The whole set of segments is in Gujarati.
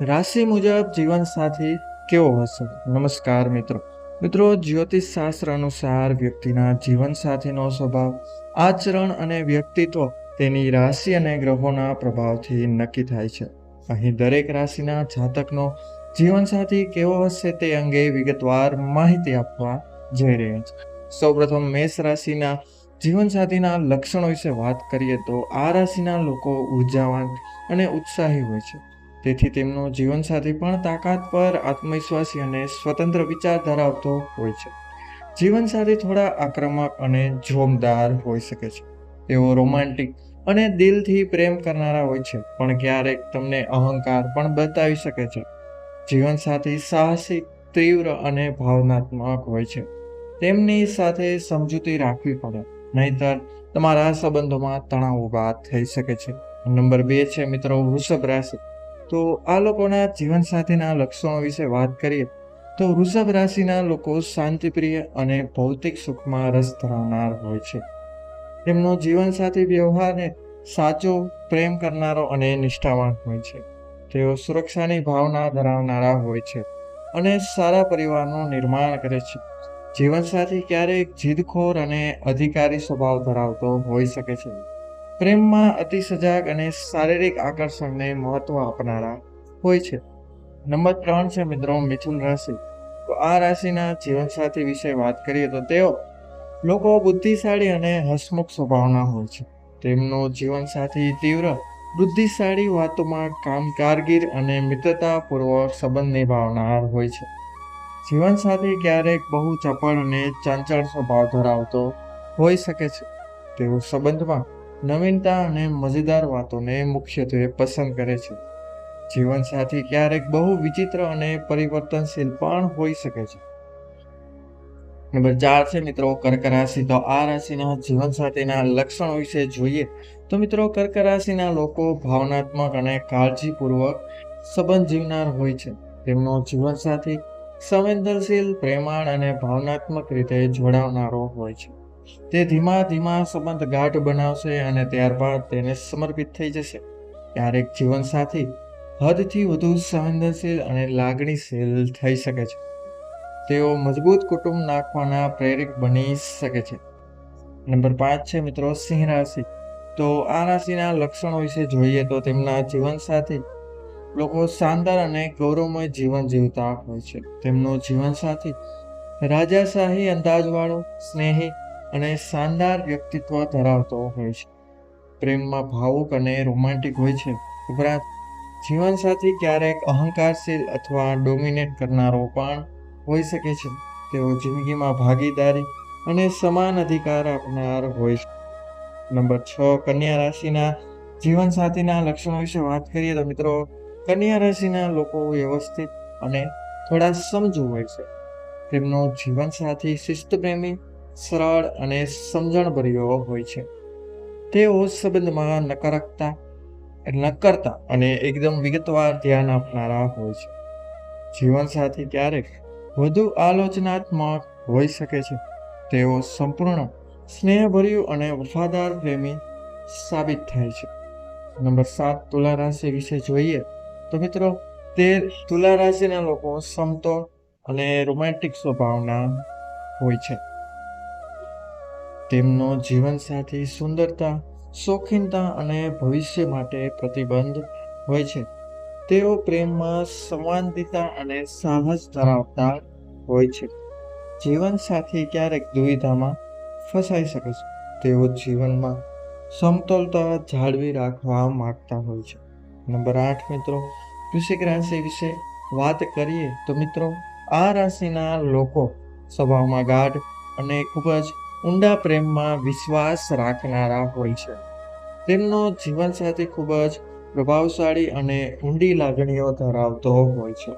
રાશિ મુજબ જીવનસાથી કેવો હશે? નમસ્કાર મિત્રો. મિત્રો જ્યોતિષ શાસ્ત્ર અનુસાર વ્યક્તિના જીવનસાથીનો સ્વભાવ, આચરણ અને વ્યક્તિત્વ તેની રાશિ અને ગ્રહોના પ્રભાવથી નક્કી થાય છે. અહીં દરેક રાશિના જાતકનો જીવનસાથી કેવો હશે તે અંગે વિગતવાર માહિતી આપવા જઈ રહ્યા છે. સૌપ્રથમ મેષ રાશિના જીવનસાથીના લક્ષણો વિશે વાત કરીએ તો આ રાશિના લોકો ઉર્જાવાન અને ઉત્સાહી હોય છે. તેથી તેમનો જીવનસાથી પણ તાકાત પર આત્મવિશ્વાસી અને સ્વતંત્ર વિચાર ધરાવતો હોય છે. જીવનસાથી થોડા આક્રમક અને જોમદાર હોઈ શકે છે. તેઓ રોમાન્ટિક અને દિલથી પ્રેમ કરનારા હોય છે, પણ ક્યારેક તમને અહંકાર પણ બતાવી શકે છે. જીવનસાથી સાહસિક, તીવ્ર અને ભાવનાત્મક હોય છે. તેમની સાથે સમજૂતી રાખવી પડે, નહીતર તમારા સંબંધોમાં તણાવ ઊભા થઈ શકે છે. નંબર બે છે મિત્રો, વૃષભ રાશિ. તો આ લોકોના જીવનસાથીના લક્ષણો વિશે વાત કરીએ, તો વૃષભ રાશિના લોકો શાંતિપ્રિય અને ભૌતિક સુખમાં રસ ધરાવનાર હોય છે. તેમનો જીવનસાથી વ્યવહારને સાચો, પ્રેમ કરનારો અને નિષ્ઠાવાન હોય છે. તેઓ સુરક્ષાની ભાવના ધરાવનારા હોય છે અને સારા પરિવારનું નિર્માણ કરે છે. જીવનસાથી ક્યારેક જીદખોર અને અધિકારી સ્વભાવ ધરાવતો હોઈ શકે છે. પ્રેમમાં અતિ સજાગ અને શારીરિક આકર્ષણને મહત્વ આપનારા હોય છે. નંબર ત્રણ છે મિત્રો મિથુન રાશિ. તો આ રાશિના જીવનસાથી વિશે વાત કરીએ તો તેઓ લોકો બુદ્ધિશાળી અને હસમુખ સ્વભાવના હોય છે. તેમનો જીવનસાથી તીવ્ર, બુદ્ધિશાળી વાતોમાં કામ કારગીર અને મિત્રતાપૂર્વક સંબંધ નિભાવનાર હોય છે. જીવનસાથી ક્યારેક બહુ ચપળ અને ચંચળ સ્વભાવ ધરાવતો હોઈ શકે છે. તેઓ સંબંધમાં નવીનતા અને મજેદાર વાતોને મુખ્યત્વે પસંદ કરે છે. જીવનસાથી ક્યારેક બહુ વિચિત્ર અને પરિવર્તનશીલ પણ હોઈ શકે છે. નંબર ચાર છે મિત્રો કર્ક રાશિ. તો આ રાશિના જીવનસાથીના લક્ષણો વિશે જોઈએ તો મિત્રો કર્ક રાશિના લોકો ભાવનાત્મક અને કાળજીપૂર્વક સંબંધ જીવનાર હોય છે. તેમનો જીવનસાથી સંવેદનશીલ, પ્રેમાળ અને ભાવનાત્મક રીતે જોડાવનારો હોય છે. તે ધીમા ધીમા સંબંધ ગાઢ બનાવશે અને ત્યારબાદ તેને સમર્પિત થઈ જશે. ક્યારેક જીવનસાથી હદથી વધુ સંવેદનશીલ અને લાગણીશીલ થઈ શકે છે. તેઓ મજબૂત કુટુંબ નાખવાના પ્રેરિત બની શકે છે. નંબર પાંચ છે મિત્રો, સિંહ રાશિ. તો આ રાશિના લક્ષણો વિશે જોઈએ તો તેમના જીવનસાથી લોકો શાનદાર અને ગૌરવમય જીવન જીવતા હોય છે. તેમનો જીવનસાથી રાજાશાહી અંદાજવાળો, સ્નેહી અને શાનદાર વ્યક્તિત્વ ધરાવતો હોય છે. પ્રેમમાં ભાવુક અને રોમાન્ટિક હોય છે. ઉપરાંત, જીવનસાથી ક્યારેક અહંકારશીલ અથવા ડોમિનેટ કરનારો પણ હોઈ શકે છે. તેઓ જિંદગીમાં ભાગીદારી અને સમાન અધિકાર આપનાર હોય છે. નંબર છ, કન્યા રાશિના જીવનસાથીના લક્ષણો વિશે વાત કરીએ તો મિત્રો, કન્યા રાશિના લોકો વ્યવસ્થિત અને થોડા સમજુ હોય છે. તેમનો જીવનસાથી શિસ્તપ્રેમી સરળ અને સમજણભર્યો હોય છે. તેઓ સંબંધમાં નકારકતા, નકરતા અને એકદમ વિગતવાર ધ્યાન આપનારા હોય છે. જીવનસાથી ક્યારેક વધુ આલોચનાત્મક હોઈ શકે છે. તેઓ સંપૂર્ણ સ્નેહભર્યું અને વફાદાર પ્રેમી સાબિત થાય છે. નંબર સાત, તુલા રાશિ વિશે જોઈએ તો મિત્રો, તે તુલા રાશિના લોકો સમતોલ અને રોમેન્ટિક સ્વભાવના હોય છે. તેમનો જીવનસાથી, સુંદરતા, શોખીનતા અને ભવિષ્ય માટે પ્રતિબંધ હોય છે. તેઓ પ્રેમમાં સંવાદિતા અને સાહસ ધરાવતા હોય છે. જીવનસાથી ક્યારેક દુવિધામાં ફસાઈ શકે છે. તેઓ જીવનમાં સમતોલતા જાળવી રાખવા માંગતા હોય છે. નંબર આઠ, મિત્રો. વૃશ્ચિક રાશિ વિશે વાત કરીએ તો મિત્રો, આ રાશિના લોકો સ્વભાવમાં ગાઢ અને ખૂબ જ ઊંડા પ્રેમમાં વિશ્વાસ રાખનારા હોય છે. તેમનો જીવનસાથી ખૂબ જ પ્રભાવશાળી અને ઊંડી લાગણીઓ ધરાવતો હોય છે.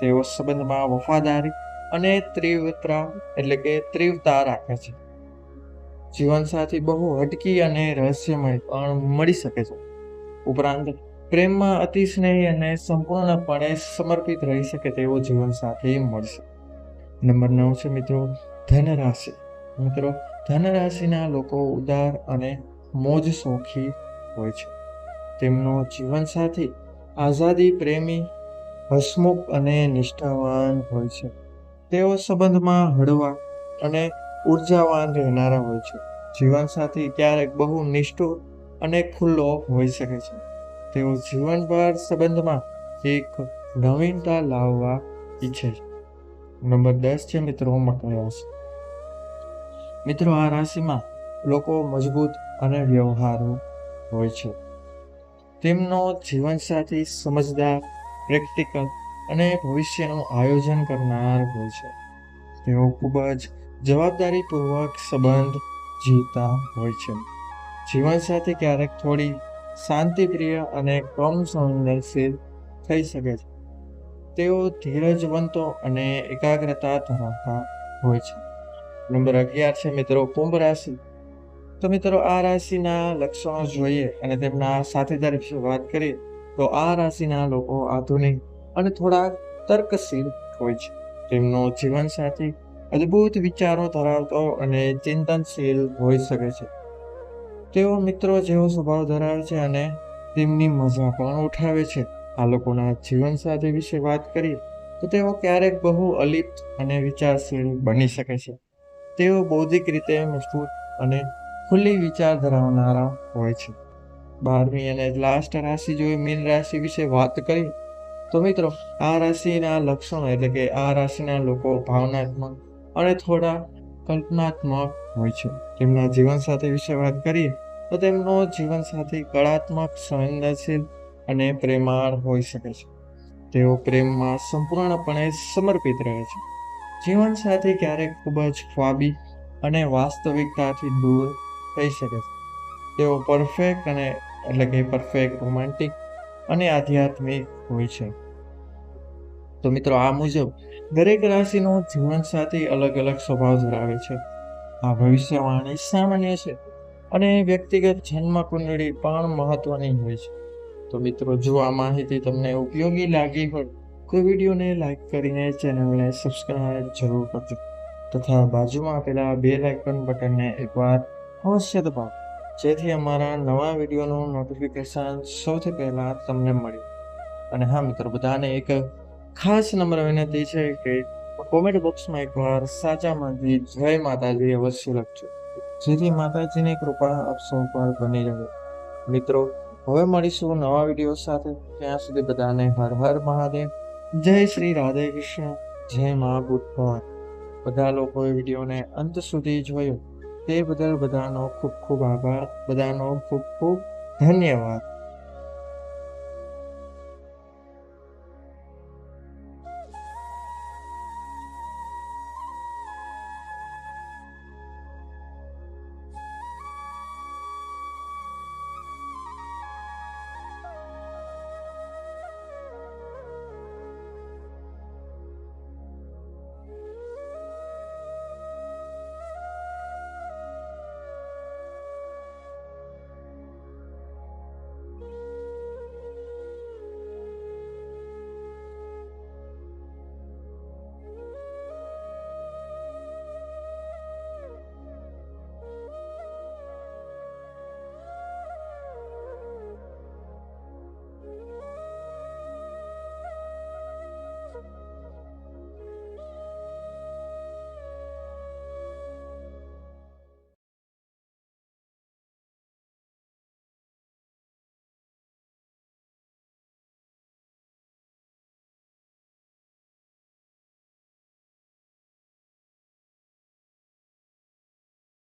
તેઓ સંબંધમાં વફાદારી અને તીવ્રતા એટલે કે તીવ્રતા રાખે છે. જીવનસાથી બહુ હટકી અને રહસ્યમય પણ મળી શકે છે. ઉપરાંત, પ્રેમમાં અતિ સ્નેહી અને સંપૂર્ણપણે સમર્પિત રહી શકે તેવો જીવનસાથી મળશે. નંબર નવ છે મિત્રો ધન રાશિ મિત્રો ધન રાશિના લોકો ઉદાર અને મોજ શોખી હોય છે. તેમનો જીવનસાથી આઝાદી, પ્રેમી, હસમુખ અને નિષ્ઠાવાન હોય છે. તેઓ સંબંધમાં હળવા અને ઉર્જાવાન રહેનારા હોય છે. જીવનસાથી ક્યારેક બહુ નિષ્ઠુર અને ખુલ્લો હોઈ શકે છે. તેઓ જીવનભર સંબંધમાં એક નવીનતા લાવવા ઈચ્છે છે. નંબર દસ છે મિત્રો મકર રાશિ મિત્રો, આ રાશિમાં લોકો મજબૂત અને વ્યવહારુ હોય છે. તેમનો જીવનસાથી સમજદાર, પ્રેક્ટિકલ અને ભવિષ્યનું આયોજન કરનાર હોય છે. તેઓ ખૂબ જ જવાબદારીપૂર્વક સંબંધ જીવતા હોય છે. જીવનસાથી ક્યારેક થોડી શાંતિપ્રિય અને કમ સંવેદનશીલ થઈ શકે છે. તેઓ ધીરજવંતો અને એકાગ્રતા ધરાવતા હોય છે. નંબર અગિયાર છે મિત્રો કુંભ રાશિ તો મિત્રો આ રાશિના લક્ષણો જોઈએ અને તેમના સાથીદાર વિશે વાત કરીએ તો આ રાશિના લોકો આધુનિક અને થોડા તર્કશીલ હોય છે તેમનો જીવનસાથી અદ્ભુત વિચારો ધરાવતો અને ચિંતનશીલ હોઈ શકે છે તેઓ મિત્રો જેવો સ્વભાવ ધરાવે છે અને તેમની મજા પણ ઉઠાવે છે આ લોકોના જીવનસાથી વિશે વાત કરીએ તો તેઓ ક્યારેક બહુ અલિપ્ત અને વિચારશીલ બની શકે છે તેઓ બૌદ્ધિક રીતે મજબૂત અને ખુલ્લી વિચાર ધરાવનારા હોય છે. બારમી અને લાસ્ટ રાશિ જોઈ મીન રાશિ વિશે વાત કરી તો મિત્રો, આ રાશિના લક્ષણો એટલે કે આ રાશિના લોકો ભાવનાત્મક અને થોડા કલ્પનાત્મક હોય છે. તેમના જીવનસાથી વિશે વાત કરીએ, તો તેમનો જીવનસાથી કળાત્મક, સંવેદનશીલ અને પ્રેમાળ હોઈ શકે છે. તેઓ પ્રેમમાં સંપૂર્ણપણે સમર્પિત રહે છે. જીવનસાથી ક્યારેક ખૂબ જ ખ્વાબી અને વાસ્તવિકતાથી દૂર થઈ શકે છે. તેઓ પરફેક્ટ અને એટલે કે પરફેક્ટ રોમાન્ટિક અને આધ્યાત્મિક હોય છે. તો મિત્રો આ મુજબ દરેક રાશિનો જીવનસાથી અલગ અલગ સ્વભાવ ધરાવે છે. આ ભવિષ્યવાણી સામાન્ય છે અને વ્યક્તિગત જન્મ કુંડળી પણ મહત્વની હોય છે. તો મિત્રો જો આ માહિતી તમને ઉપયોગી લાગી હોય તો વિડીયોને લાઇક કરીને ચેનલને સબસ્ક્રાઇબ જરૂર કરજો. તથા બાજુમાં આપેલા બે લાઇકન બટનને એકવાર અવશ્ય દબાવો. જેથી અમારા નવા વિડીયોનું નોટિફિકેશન સૌથી પહેલાં તમને મળ્યું અને હા મિત્રો, બધાને એક ખાસ નંબર વિનંતી છે કે કોમેન્ટ બોક્સમાં એકવાર સાચા મનથી જય માતાજી અવશ્ય લખજો. જેથી માતાજીની કૃપા આપ પર બની રહે. મિત્રો, હવે મળીશું નવા વીડિયો સાથે. ત્યાં સુધી બધાને હર હર મહાદેવ. જય શ્રી રાધે કૃષ્ણ. જય મા બુદ્ધ બધા લોકોએ વિડીયોને અંત સુધી જોયો. તે બદલ બધાનો ખૂબ ખૂબ આભાર. બધાનો ખૂબ ખૂબ ધન્યવાદ.